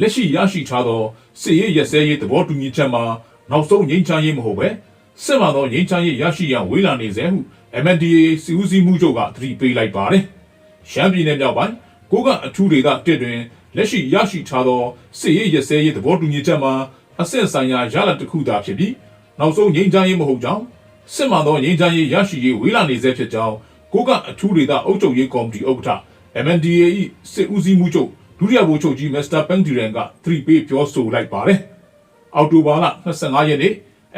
လက်ရှိရရှိထားသောစစ်ရေးရက်စဲရေးသဘောတူညီချက်မှာနောက်ဆုံးငြိမ်းချမ်းရေးမဟုတ်ပဲစစ်မှန်သောငြိမ်းချမ်းရေးရရှိရန်ဝေးလာနေစေဟု MNDAA စီဦးစီးမှုချုပ်ကသတိပေးလိုက်ပါတယ်။ရှမ်းပြည်နယ်မြောက်ပိုင်းကိုကအထူးဒေသတစ်တွင်လက်ရှိရရှိထားသောစစ်ရေးရက်စဲရေးသဘောတူညီချက်မှာအဆင့်ဆိုင်ရာရလဒ်တစ်ခုသာဖြစ်ပြီးနောက်ဆုံးငြိမ်းချမ်းရေးမဟုတ်ကြောင်းစစ်မှန်သောငြိမ်းချမ်းရေးရရှိရေးဝေးလာနေစေဖြစ်ကြောင်းကိုကအထူးဒေသအုပ်ချုပ်ရေးကော်မတီဥက္ကဋ္ဌ MNDAA ၏စစ်ဦးစီးမှုချုပ် ဒုတိယဗိုလ်ချုပ်ကြီးမစ္စတာပန်ဒီရန်ကသတိပေးပြောဆိုလိုက်ပါတယ်။အောက်တိုဘာလ25ရက်နေ့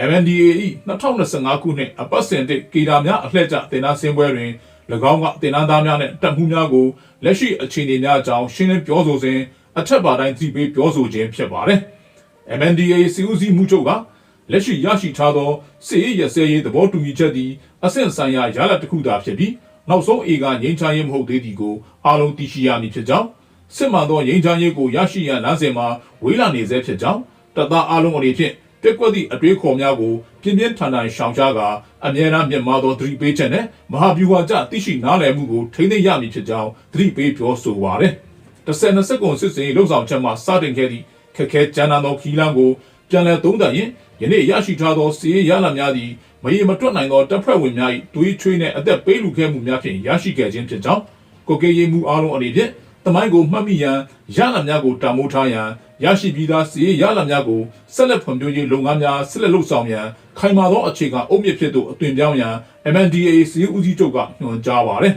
MNDAA ၏2025ခုနှစ်အပတ်စဉ်တစ်ကေဒါများအလှည့်ကျတင်နာဆင်းပွဲတွင်၎င်းကတင်နာသားများနှင့်တပ်မှုများကိုလက်ရှိအခြေအနေများအကြောင်းရှင်းလင်းပြောဆိုစဉ်အထက်ပါတိုင်းသတိပေးပြောဆိုခြင်းဖြစ်ပါတယ်။ MNDAA စီဦးစီးမှုချုပ်ကလက်ရှိရရှိထားသောစစ်ရေးရစဲရေးသဘောတူညီချက်သည်အဆင့်ဆိုင်ရာရလဒ်တစ်ခုသာဖြစ်ပြီးနောက်ဆုံးအေကငြိမ်းချမ်းရေးမဟုတ်သေးသည်ကိုအားလုံးသိရှိရမည်ဖြစ်ကြောင်း စစ်မှန်သောငြိမ်းချမ်းရေးကိုရရှိရန်လမ်းစဉ်မှာဝေးလာနေစေဖြစ်ကြောင်းတပ်သားအားလုံးအနေဖြင့်တက်ကွက်သည့်အတွေးခေါ်များကိုပြင်းပြင်းထန်ထန်ရှောင်ရှားကာအမြဲတမ်းမြင့်မားသောသတိပေးချက်နဲ့မဟာဗျူဟာကျသိရှိနားလည်မှုကိုထိန်းသိမ်းရမည်ဖြစ်ကြောင်းသတိပေးပြောဆိုပါရယ်။တစ်ဆက်နှစ်ဆက်ကွန်စစ်စင်လှုပ်ဆောင်ချက်မှစတင်ခဲ့သည့်ခက်ခဲကြမ်းတမ်းသောခီးလန်းကိုပြန်လည်သုံးသပ်ရင်ယနေ့ရရှိထားသောစီးရရလာများသည်မရေမတွက်နိုင်သောတပ်ဖွဲ့ဝင်များ၏တွေးချွေးနှင့်အသက်ပေးလူခဲ့မှုများဖြင့်ရရှိခဲ့ခြင်းဖြစ်ကြောင်းကိုကေရေးမှုအားလုံးအနေဖြင့် တမိုင်းကိုမှတ်မိရန်ရလာများကိုတာမိုးထားရန်ရရှိပြီးသားစီးရလာများကိုဆက်လက်ဖွံ့ဖြိုးရေးလုပ်ငန်းများဆက်လက်လုပ်ဆောင်ရန်ခိုင်မာသောအခြေခံအုတ်မြစ်ဖြစ်သို့အသွင်ပြောင်းရန် MNDAA စီးဦးစီးချုပ်ကညွှန်ကြားပါရယ်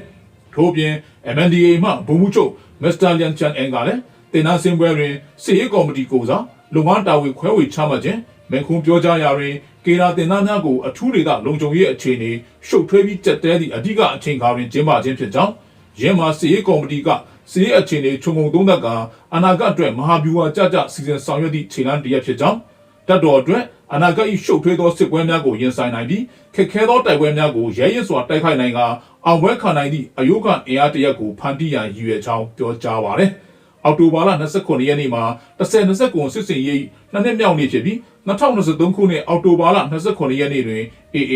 ထို့ပြင် MNDAA မှဗိုလ်မှူးချုပ်မစ္စတာလျန်ချန်အန်ကလည်းတင်နာစင်ပွဲတွင်စီရေးကော်မတီကိုစားလုံငန်းတာဝန်ခွဲဝေချမှတ်ခြင်းမန်ခုံပြောကြားရာတွင်ကေရာတင်သားများကိုအထူးဒေသလုံခြုံရေးအခြေအနေရှုပ်ထွေးပြီးကြက်တဲသည့်အဓိကအချိန်ခါတွင်ကျင်းပခြင်းဖြစ်ကြောင်းရင်းမာစီရေးကော်မတီက စီရေးအခြေအနေခြုံငုံသုံးသပ်ကအနာဂတ်အတွက်မဟာဗျူဟာကြကြစီစဉ်ဆောင်ရွက်သည့်ခြေလှမ်းတစ်ရပ်ဖြစ်ကြောင်းတပ်တော်အတွက်အနာဂတ်၏ရှုပ်ထွေးသောစစ်ပွဲများကိုရင်ဆိုင်နိုင်ပြီးခက်ခဲသောတိုက်ပွဲများကိုရဲရင်စွာတိုက်ခိုက်နိုင်ကအောင်ပွဲခံနိုင်သည့်အယုကအင်အားတစ်ရပ်ကိုဖန်တီးရန်ရည်ရွယ်ကြောင်းပြောကြားပါရယ်အောက်တိုဘာလ29ရက်နေ့မှာ10-29စစ်စင်ရေးနှစ်နှစ်မြောက်နေ့ဖြစ်ပြီး2023ခုနှစ်အောက်တိုဘာလ29ရက်နေ့တွင် AA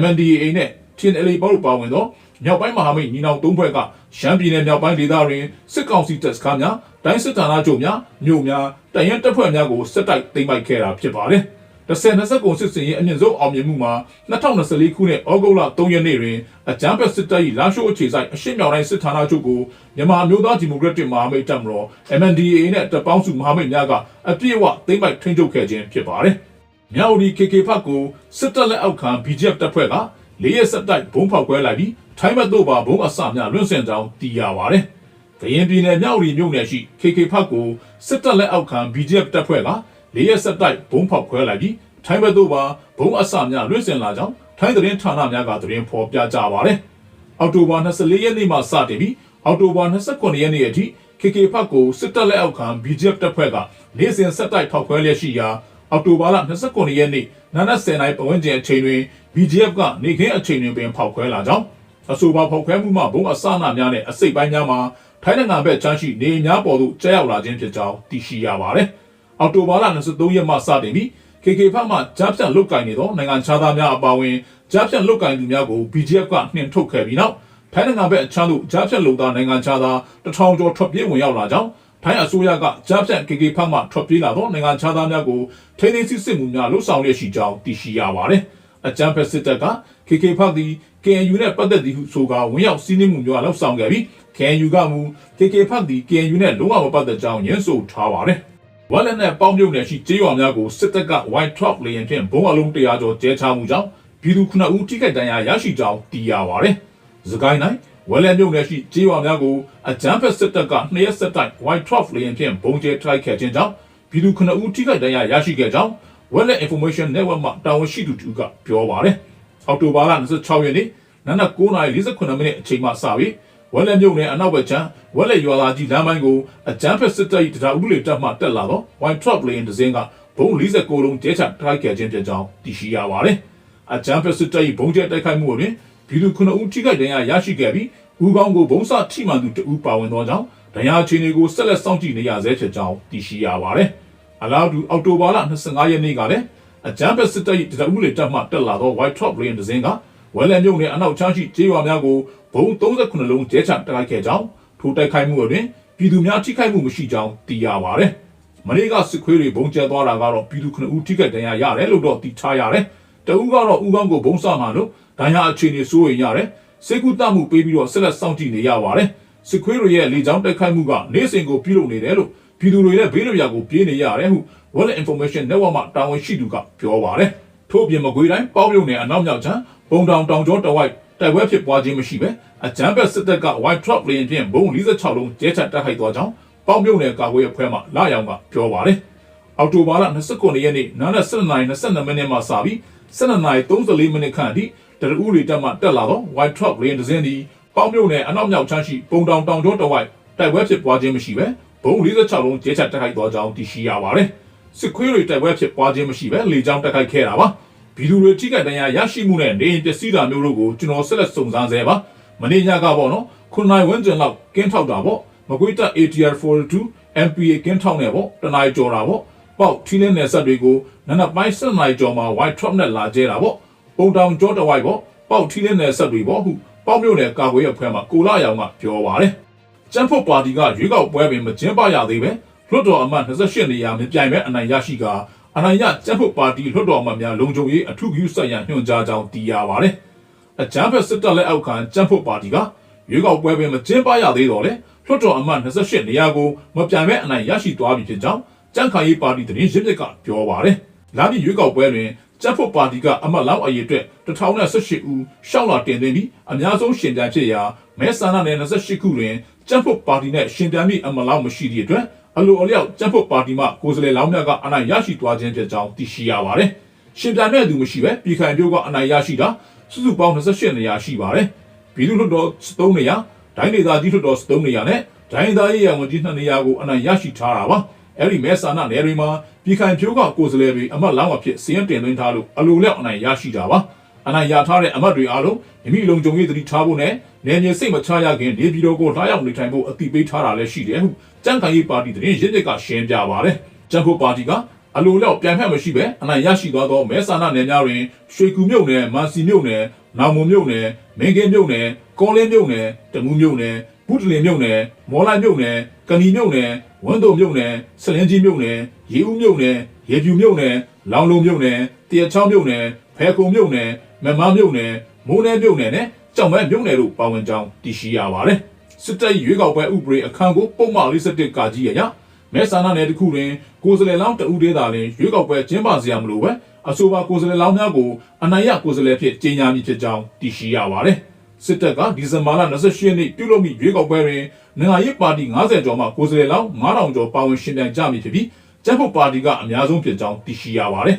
MNDAA နဲ့ TNLA ပေါလို့ပါဝင်သော မြောက်ပိုင်းမဟာမိတ်ညီနောင်သုံးဖွဲ့ကရှမ်းပြည်နယ်မြောက်ပိုင်းဒေသတွင်စစ်ကောင်စီတပ်စခန်းများတိုင်းစစ်ဌာနချုပ်များမြို့များတရင်တပ်ဖွဲ့များကိုစစ်တိုက်သိမ်းပိုက်ခဲ့တာဖြစ်ပါတယ်။တစ်ဆယ်နှစ်ဆက်ကုန်စစ်စင်ရဲ့အမြင့်ဆုံးအောင်မြင်မှုမှာ2024ခုနှစ်ဩဂုတ်လ3ရက်နေ့တွင်အကြမ်းဖက်စစ်တပ်၏လာရှိုးအခြေဆိုင်အရှေ့မြောက်တိုင်းစစ်ဌာနချုပ်ကိုမြန်မာအမျိုးသားဒီမိုကရက်တစ်မဟာမိတ်တပ်မတော် MNDAA နဲ့တပ်ပေါင်းစုမဟာမိတ်များကအပြည့်အဝသိမ်းပိုက်ထိန်းချုပ်ခဲ့ခြင်းဖြစ်ပါတယ်။မြောက်ဒီ KK ဖတ်ကိုစစ်တပ်လက်အောက်ခံ BGF တပ်ဖွဲ့ကလေးရက်ဆက်တိုက်ဘုံဖောက်ခွဲလိုက်ပြီး ထိုင်းဘက်သို့ပါဘုံအစများလွင့်စင်ကြောင်းသိရပါတယ်။ကရင်ပြည်နယ်မြောက်ရီမြို့နယ်ရှိ KK ဖတ်ကိုစစ်တပ်လက်အောက်ခံ BGF တပ်ဖွဲ့ကလေးရက်ဆက်တိုက်ဘုံဖောက်ခွဲလိုက်ပြီးထိုင်းဘက်သို့ပါဘုံအစများလွင့်စင်လာကြောင်းထိုင်းသတင်းဌာနများကသတင်းဖော်ပြကြပါတယ်။အောက်တိုဘာ24ရက်နေ့မှစတင်ပြီးအောက်တိုဘာ29ရက်နေ့အထိ KK ဖတ်ကိုစစ်တပ်လက်အောက်ခံ BGF တပ်ဖွဲ့ကလေးစင်ဆက်တိုက်ဖောက်ခွဲလျက်ရှိရာအောက်တိုဘာလ29ရက်နေ့နာနက်10နိုင်ပဝန်းကျင်အချိန်တွင် BGF ကနေခင်းအချိန်တွင်ပင်ဖောက်ခွဲလာကြောင်း အဆိုပါဖောက်ခွဲမှုမှဘုံအစနာများနဲ့အစိတ်ပိုင်းများမှာထိုင်းနိုင်ငံဘက်ချမ်းရှိနေများပေါ်သို့ကျရောက်လာခြင်းဖြစ်ကြောင်းသိရှိရပါတယ်။အောက်တိုဘာလ23ရက်မှစတင်ပြီး KK ဖက်မှကြားဖြတ်လုတ်ကင်နေသောနိုင်ငံခြားသားများအပါအဝင်ကြားဖြတ်လုတ်ကင်သူများကို BGF ကနှင်ထုတ်ခဲ့ပြီးနောက်ထိုင်းနိုင်ငံဘက်အချမ်းသို့ကြားဖြတ်လုံသားနိုင်ငံခြားသားတထောင်ကျော်ထွက်ပြေးဝင်ရောက်လာကြောင်းထိုင်းအစိုးရကကြားဖြတ် KK ဖက်မှထွက်ပြေးလာသောနိုင်ငံခြားသားများကိုထိန်းသိမ်းစစ်စစ်မှုများလှုပ်ဆောင်လျက်ရှိကြောင်းသိရှိရပါတယ်။ အကြမ်းဖက်စစ်တပ်က KK ဖက်သည် KNU နဲ့ပတ်သက်သည်ဟုဆိုကာဝင်ရောက်စီးနင်းမှုများလှုပ်ဆောင်ခဲ့ပြီး KNU ကမူ KK ဖက်သည် KNU နဲ့လုံးဝမပတ်သက်ကြောင်းညှင်းဆိုထားပါတယ်။ဝက်လက်နဲ့ပေါင်းမြုပ်နယ်ရှိကျေးရွာများကိုစစ်တပ်က White Top လေရင်ဖြင့်ဘုံအလုံး100ကျော်ကျဲချမှုကြောင့်ပြည်သူ9ဦးထိခိုက်ဒဏ်ရာရရှိကြောင်းသိရပါတယ်။စကိုင်းတိုင်းဝက်လက်မြုပ်နယ်ရှိကျေးရွာများကိုအကြမ်းဖက်စစ်တပ်ကနှစ်ရက်ဆက်တိုက် White Top လေရင်ဖြင့်ဘုံကျဲတိုက်ခဲ့ခြင်းကြောင့်ပြည်သူ9ဦးထိခိုက်ဒဏ်ရာရရှိခဲ့ကြောင်း Weather Information Network မှတာဝန်ရှိသူတူကပြောပါတယ်။အောက်တိုဘာလ26ရက်နေ့နနက်9:48မိနစ်အချိန်မှစပြီးဝက်လက်မြုပ်နယ်အနောက်ဘက်ချမ်းဝက်လက်ရွာသားကြီးလမ်းပိုင်းကိုအကြမ်းဖက်စစ်တပ်၏တရားဥပဒေတပ်မှတက်လာသော White Trap Lane ဒဇင်းကဘုံ49လုံးကျဲချတိုက်ခဲ့ခြင်းဖြစ်ကြောင်းသိရှိရပါတယ်။အကြမ်းဖက်စစ်တပ်၏ဘုံကျဲတိုက်ခိုက်မှုတွင်ပြည်သူ9ဦးထိခိုက်ဒဏ်ရာရရှိခဲ့ပြီးဦးကောင်းကိုဘုံစထိမှန်သူ2ဦးပါဝင်သောကြောင့်ဒဏ်ရာအခြေအနေကိုဆက်လက်စောင့်ကြည့်နေရဆဲဖြစ်ကြောင်းသိရှိရပါတယ်။ အလားတူအောက်တိုဘာလ25ရက်နေ့ကလည်းအကြမ်းဖက်စစ်တပ်၏တရားဥပဒေတပ်မှတက်လာသော White Trap Lane ဒဇင်းကဝဲလံမြုံနယ်အနောက်ချမ်းရှိကျေးရွာများကိုဘုံ39လုံးကျဲချတိုက်ခဲ့ကြောင်းထိုတိုက်ခိုက်မှုအတွင်ပြည်သူများထိခိုက်မှုမရှိကြောင်းသိရပါတယ်။မနေ့ကစစ်ခွေးတွေဘုံကျဲသွားတာကတော့ပြည်သူခုနှစ်ဦးထိခိုက်ဒဏ်ရာရတယ်လို့တော့သိထားရတယ်တဦးကတော့ဦးကောင်းကိုဘုံဆမှလို့ဒဏ်ရာအခြေအနေစိုးရိမ်ရတယ်စေကူတမှုပေးပြီးတော့ဆက်လက်စောင့်ကြည့်နေရပါတယ်စစ်ခွေးတွေရဲ့လေကြောင်းတိုက်ခိုက်မှုကနေ့စဉ်ကိုပြုလုပ်နေတယ်လို့ ပြည်သူတွေလည်းဘေးလွတ်ရာကိုပြေးနေရတယ်ဟု World Information Network မှတာဝန်ရှိသူကပြောပါတယ်ထို့ပြင်မကွေးတိုင်းပေါပြုံနယ်အနောက်မြောက်ချမ်းဘုံတောင်တောင်ကျောတဝိုက်တိုက်ပွဲဖြစ်ပွားခြင်းမရှိပဲအကြမ်းဖက်စစ်တပ်က White Drop လေရင်ဖြင့်ဘုံ46လုံးကျဲချတိုက်ခိုက်သွားကြောင်းပေါပြုံနယ်ကာကွယ်ရေးအဖွဲ့မှလာရောင်ကပြောပါတယ်အောက်တိုဘာလ29ရက်နေ့နားနဲ့7:22မိနစ်မှစပြီး7:34မိနစ်ခန့်အထိတရဦးတွေတက်မှတက်လာတော့ White Drop လေရင်တစ်စင်းဒီပေါပြုံနယ်အနောက်မြောက်ချမ်းရှိဘုံတောင်တောင်ကျောတဝိုက်တိုက်ပွဲဖြစ်ပွားခြင်းမရှိပဲ ဘုံ46လုံးကျဲချတိုက်ခိုက်သွားကြောင်းသိရှိရပါတယ်စစ်ခွေးတွေတိုက်ပွဲဖြစ်ပွားခြင်းမရှိပဲလေကြောင်းတိုက်ခိုက်ခဲ့တာပါဗီဒီယိုတွေထိခိုက်ဒဏ်ရာရရှိမှုနဲ့နေရင်ပျက်စီးတာမျိုးတို့ကိုကျွန်တော်ဆက်လက်စုံစမ်းဆဲပါမနေ့ညကပေါ့နော်ခုနိုင်ဝန်းကျင်လောက်ကင်းထောက်တာပေါ့မကွေးတက် ATR 42 MPA ကင်းထောက်နေပေါ့တနိုင်ကြော်တာပေါ့ပေါက်ထီးလင်းနယ်ဆက်တွေကိုနနက်ပိုင်း7နိုင်ကြော်မှာ white trap နဲ့လာကျဲတာပေါ့ပုံတောင်ကြောတဝိုက်ပေါ့ပေါက်ထီးလင်းနယ်ဆက်တွေပေါ့ဟုပေါက်မြို့နယ်ကာကွယ်ရေးအဖွဲ့မှကိုလာရောင်ကပြောပါတယ် ကျန်းဖို့ပါတီကရွေးကောက်ပွဲပင်မကျင်းပရသေးပဲလွှတ်တော်အမတ်28နေရာမပြိုင်မဲ့အနိုင်ရရှိကအနိုင်ရကျန်းဖို့ပါတီလွှတ်တော်အမတ်များလုံခြုံရေးအထူးပြုဆိုင်ရာညွှန်ကြားကြောင်းသိရပါတယ်အကြမ်းဖက်စစ်တပ်လက်အောက်ခံကျန်းဖို့ပါတီကရွေးကောက်ပွဲပင်မကျင်းပရသေးတော့လေလွှတ်တော်အမတ်28နေရာကိုမပြိုင်မဲ့အနိုင်ရရှိသွားပြီဖြစ်ကြောင်းကြံ့ခိုင်ရေးပါတီသတင်းရင်းမြစ်ကပြောပါတယ်လာပြီးရွေးကောက်ပွဲတွင်ကျန်းဖို့ပါတီကအမတ်လောက်အရေးအတွက်1018ဦးရှောက်လာတင်သွင်းပြီးအများဆုံးရှင်ပြိုင်ဖြစ်ရာမဲဆန္ဒနယ်28ခုတွင် ကျန်းဖို့ပါတီနဲ့ရှင်ပြိုင်မိအမတ်လောက်မရှိသည့်အတွက်အလိုအလျောက်ကျန်းဖို့ပါတီမှကိုယ်စားလှယ်လောင်းများကအနိုင်ရရှိသွားခြင်းဖြစ်ကြောင်းသိရှိရပါတယ်ရှင်ပြိုင်မဲ့သူမရှိပဲပြည်ခိုင်ပြိုးကအနိုင်ရရှိတာစုစုပေါင်း28နေရာရှိပါတယ်ပြည်သူ့လွှတ်တော်3နေရာဒိုင်းဒေသကြီးလွှတ်တော်3နေရာနဲ့ဒိုင်းသားရေးရဝန်ကြီး2နေရာကိုအနိုင်ရရှိထားတာပါအဲ့ဒီမဲဆန္ဒနယ်တွေမှာပြည်ခိုင်ဖြိုးကကိုယ်စားလှယ်တွေအမတ်လောင်းအဖြစ်စည်ရင်တင်သွင်းထားလို့အလိုလျောက်အနိုင်ရရှိတာပါ အနိုင်ရထားတဲ့အမတ်တွေအားလုံးမိမိလုံခြုံရေးတတိထားဖို့နဲ့နယ်မြေစိတ်မချရခင်နေပြည်တော်ကိုလာရောက်နေထိုင်ဖို့အတိပေးထားတာလည်းရှိတယ်ဟုကြံ့ခိုင်ရေးပါတီသတင်းရင်းမြစ်ကရှင်းပြပါတယ်ကြံ့ဖို့ပါတီကအလိုလျောက်ပြန်ဖက်မရှိပဲအနိုင်ရရှိသွားသောမဲဆန္ဒနယ်များတွင်ရွှေကူမြို့နယ်မန်စီမြို့နယ်နောင်မုံမြို့နယ်မင်းကင်းမြို့နယ်ကောလင်းမြို့နယ်တမူးမြို့နယ်ဘုဒ္ဓလင်မြို့နယ်မော်လိုက်မြို့နယ်ကဏီမြို့နယ်ဝန်းတုံမြို့နယ်စလင်းကြီးမြို့နယ်ရေဦးမြို့နယ်ရေပြူမြို့နယ်လောင်လုံမြို့နယ်တရချောင်းမြို့နယ်ဖဲခုံမြို့နယ် မမမြို့နယ်မိုးနယ်မြို့နယ်နဲ့ကြောင်မဲမြို့နယ်တို့ပါဝင်ကြောင်းသိရှိရပါတယ်စစ်တပ်ရွေးကောက်ပွဲဥပဒေအခန်းကိုပုံမှန်47ကကြီးရရမဲဆန္ဒနယ်တစ်ခုတွင်ကိုယ်စားလှယ်လောင်းတဦးသေးသာလျှင်ရွေးကောက်ပွဲကျင်းပစရာမလိုပဲအဆိုပါကိုယ်စားလှယ်လောင်းများကိုအနိုင်ရကိုယ်စားလှယ်ဖြစ်ကြေညာမည်ဖြစ်ကြောင်းသိရှိရပါတယ်စစ်တပ်ကဒီဇင်ဘာလ28ရက်နေ့ပြုလုပ်မိရွေးကောက်ပွဲတွင်နိုင်ငံရေးပါတီ90ကျော်မှကိုယ်စားလှယ်လောင်း9000ကျော်ပါဝင်ရှင်ပြိုင်ကြမည်ဖြစ်ပြီးကျန်းဖို့ပါတီကအများဆုံးဖြစ်ကြောင်းသိရှိရပါတယ်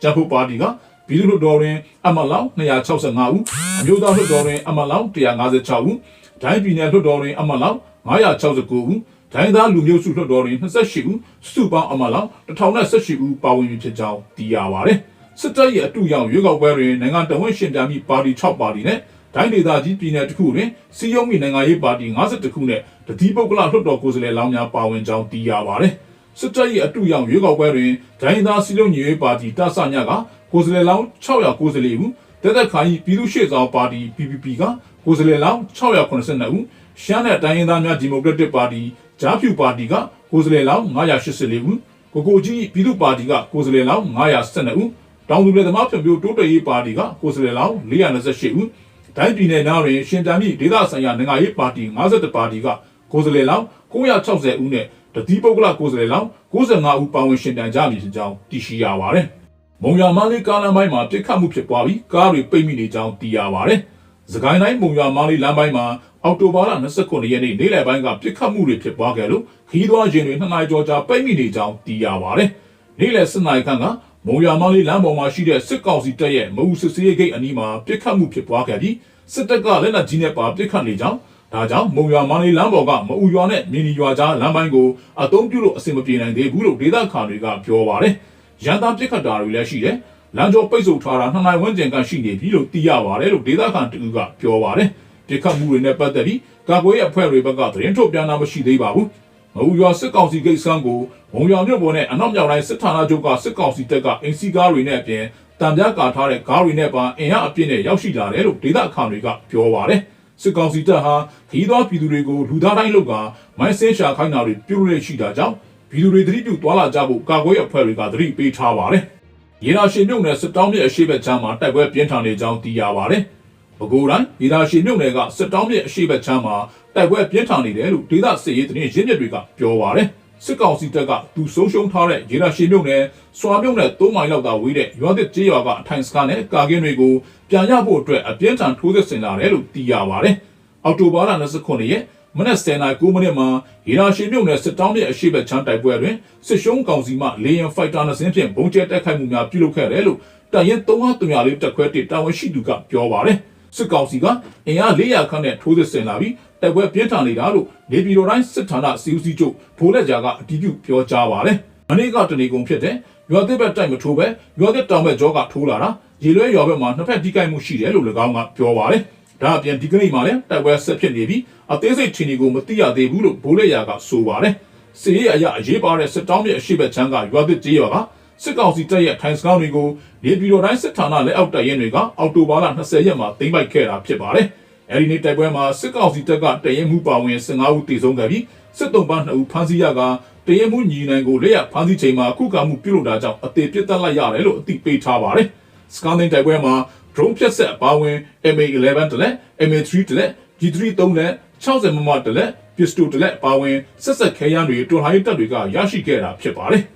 ကျန်းဖို့ပါတီက ပြည်သူ့လွှတ်တော်တွင်အမတ်လောင်း265ဦးအမျိုးသားလွှတ်တော်တွင်အမတ်လောင်း156ဦးဒိုင်းပြည်နယ်လွှတ်တော်တွင်အမတ်လောင်း969ဦးဒိုင်းသားလူမျိုးစုလွှတ်တော်တွင်28ဦးစုပေါင်းအမတ်လောင်း1018ဦးပါဝင်ပြီဖြစ်ကြောင်းသိရပါတယ်စစ်တပ်ရဲ့အတူရောင်ရွေးကောက်ပွဲတွင်နိုင်ငံတော်ဝန်ရှင်ပြမိပါတီ6ပါတီနဲ့ဒိုင်းဒေသကြီးပြည်နယ်တစ်ခုတွင်စီယုံမီနိုင်ငံရေးပါတီ52ခုနဲ့တတိပုဂ္ဂလလွှတ်တော်ကိုယ်စားလှယ်လောင်းများပါဝင်ကြောင်းသိရပါတယ်စစ်တပ်ရဲ့အတူရောင်ရွေးကောက်ပွဲတွင်ဒိုင်းသားစီလုံးညီရေးပါတီတဆညက ကိုယ်စားလှယ်လောင်း694ဦးတက်သက်ခိုင်ပြည်သူ့ရှေ့ဆောင်ပါတီ PPP ကကိုယ်စားလှယ်လောင်း682ဦးရှမ်းနဲ့တိုင်းရင်းသားများဒီမိုကရက်တစ်ပါတီဂျားဖြူပါတီကကိုယ်စားလှယ်လောင်း984ဦးကိုကိုကြီးပြည်သူ့ပါတီကကိုယ်စားလှယ်လောင်း912ဦးတောင်သူလယ်သမားဖြန့်ဖြိုးတိုးတက်ရေးပါတီကကိုယ်စားလှယ်လောင်း428ဦးတိုင်းပြည်နယ်များတွင်ရှင်တန်မြဒေသဆိုင်ရာနိုင်ငံရေးပါတီ51ပါတီကကိုယ်စားလှယ်လောင်း960ဦးနဲ့တတိပုဂ္ဂလကိုယ်စားလှယ်လောင်း95ဦးပါဝင်ရှင်တန်ကြမည်ဖြစ်ကြောင်းသိရှိရပါတယ်။ မုံရမန်းလေးကားလမ်းပိုင်းမှာပြစ်ခတ်မှုဖြစ်ပွားပြီးကားတွေပိတ်မိနေကြောင်းသိရပါတယ်။စကိုင်းတိုင်းမုံရမန်းလေးလမ်းပိုင်းမှာအောက်တိုဘာလ29ရက်နေ့နေ့လယ်ပိုင်းကပြစ်ခတ်မှုတွေဖြစ်ပွားခဲ့လို့ခီးသွွားရင်တွေနှစ်နာရီကျော်ကြာပိတ်မိနေကြောင်းသိရပါတယ်။နေ့လယ်7နာရီခန့်ကမုံရမန်းလေးလမ်းပေါ်မှာရှိတဲ့စစ်ကောင်စီတပ်ရဲ့မအူစစ်စေးဂိတ်အနီးမှာပြစ်ခတ်မှုဖြစ်ပွားခဲ့ပြီးစစ်တပ်ကလက်နက်ကြီးနဲ့ပါပြစ်ခတ်နေကြောင်းဒါကြောင့်မုံရွာမန္တလေးလမ်းပေါ်ကမအူရွာနဲ့မင်းဒီရွာကြားလမ်းပိုင်းကိုအသုံးပြုလို့အဆင်မပြေနိုင်သေးဘူးလို့ဒေသခံတွေကပြောပါတယ်။ ရန်သားပြစ်ခတ်တာတွေလည်းရှိတယ်။လမ်းကျောပိတ်ဆို့ထားတာနှစ်နိုင်ဝန်းကျင်ကရှိနေပြီလို့သိရပါတယ်လို့ဒေသခံတူကပြောပါတယ်။ပြစ်ခတ်မှုတွေနဲ့ပတ်သက်ပြီးကာကွယ်ရေးအဖွဲ့တွေဘက်ကသတင်းထုတ်ပြန်တာမရှိသေးပါဘူး။မအူရွာစစ်ကောင်စီဂိတ်ဆန်းကိုမုံရွာမြို့ပေါ်နဲ့အနောက်မြောက်တိုင်းစစ်ဌာနချုပ်ကစစ်ကောင်စီတပ်ကအင်စီကားတွေနဲ့အပြင်တံပြားကာထားတဲ့ကားတွေနဲ့ပါအင်အားအပြည့်နဲ့ရောက်ရှိလာတယ်လို့ဒေသခံတွေကပြောပါတယ်။စစ်ကောင်စီတပ်ဟာခီးသွွားပြည်သူတွေကိုလူသားတိုင်းလောက်ကမိုင်းဆင်းရှာခိုင်းတာတွေပြုလုပ်ရရှိတာကြောင့် ပပြည်သူတွေသတိပြုသွားလာကြဖို့ကာကွယ်ရေးအဖွဲ့တွေကသတိပေးထားပါတယ်။ရေနာရှင်မြုပ်နယ်စစ်တောင်းမြစ်အရှိဘက်ချမ်းမှာတိုက်ပွဲပြင်းထန်နေကြောင်းသိရပါတယ်။ပဲခူးတိုင်းရေနာရှင်မြုပ်နယ်ကစစ်တောင်းမြစ်အရှိဘက်ချမ်းမှာတိုက်ပွဲပြင်းထန်နေတယ်လို့ဒေသစစ်ရေးသတင်းရင်းမြစ်တွေကပြောပါတယ်။စစ်ကောင်စီတပ်ကသူဆုံးရှုံးထားတဲ့ရေနာရှင်မြုပ်နယ်စွာမြုပ်နယ်၃မိုင်လောက်သာဝေးတဲ့ရွာသစ်ကျေးရွာကအထိုင်စကားနဲ့ကာကင်းတွေကိုပြန်ရဖို့အတွက်အပြင်းထန်ထိုးစစ်ဆင်လာတယ်လို့သိရပါတယ်။အောက်တိုဘာလ29ရက် မနက်7:09မိနစ်မှာရေနာရှင်မြုပ်နယ်စစ်တောင်းမြစ်အရှိဘက်ချမ်းတိုက်ပွဲတွင်စစ်ရှုံးကောင်စီမှလေယာဉ်ဖိုက်တာနှစ်စင်းဖြင့်ဘုံကျဲတိုက်ခိုက်မှုများပြုလုပ်ခဲ့တယ်လို့တပ်ရင်း354လေးတပ်ခွဲတစ်တာဝန်ရှိသူကပြောပါတယ်။စစ်ကောင်စီကအင်အား400ခန့်နဲ့ထိုးစစ်ဆင်လာပြီးတိုက်ပွဲပြင်းထန်နေတာလို့နေပြည်တော်တိုင်းစစ်ဌာနစီဦးစီးချုပ်ဗိုလ်လက်ကြာကအတည်ပြုပြောကြားပါတယ်။မနေ့ကတနေကုန်ဖြစ်တဲ့ရွာသစ်ဘက်တိုက်မထိုးပဲရွာသစ်တောင်ဘက်ကြောကထိုးလာတာရေလွဲရွာဘက်မှာနှစ်ဖက်ထိခိုက်မှုရှိတယ်လို့၎င်းကပြောပါတယ်။ ဒါအပြင်ဒီကနေ့မှလည်းတိုက်ပွဲဆက်ဖြစ်နေပြီးအသေးစိတ်ထင်တွေကိုမသိရသေးဘူးလို့ဗိုလ်လက်ရာကဆိုပါတယ်။စစ်ရေးအရအရေးပါတဲ့စစ်တောင်းမြစ်အရှိဘက်ချမ်းကရွာသစ်ကျေးရွာကစစ်ကောင်စီတပ်ရဲ့ထိုင်စကားတွေကိုနေပြည်တော်တိုင်းစစ်ဌာနလက်အောက်တပ်ရင်းတွေကအောက်တိုဘာလ20ရက်မှာသိမ်းပိုက်ခဲ့တာဖြစ်ပါတယ်။အဲဒီနေ့တိုက်ပွဲမှာစစ်ကောင်စီတပ်ကတရင်မှုပါဝင်15ဦးတေဆုံးခဲ့ပြီးစစ်တုံးပန်း2ဦးဖမ်းဆီးရကတရင်မှုညီနိုင်ကိုလက်ရဖမ်းဆီးချိန်မှာခုခံမှုပြုလုပ်တာကြောင့်အသေးပြစ်တက်လိုက်ရတယ်လို့အသိပေးထားပါတယ်။စကန်ဒင်းတိုက်ပွဲမှာ drone ဖြတ်ဆက်အပါဝင် MA11 တလက် MA3 တလက် G3 3လက်60မမတလက် pistol တလက်အပါဝင်ဆက်ဆက်ခဲယမ်းတွေတွန်ဟိုင်းတပ်တွေကရရှိခဲ့တာဖြစ်ပါတယ်။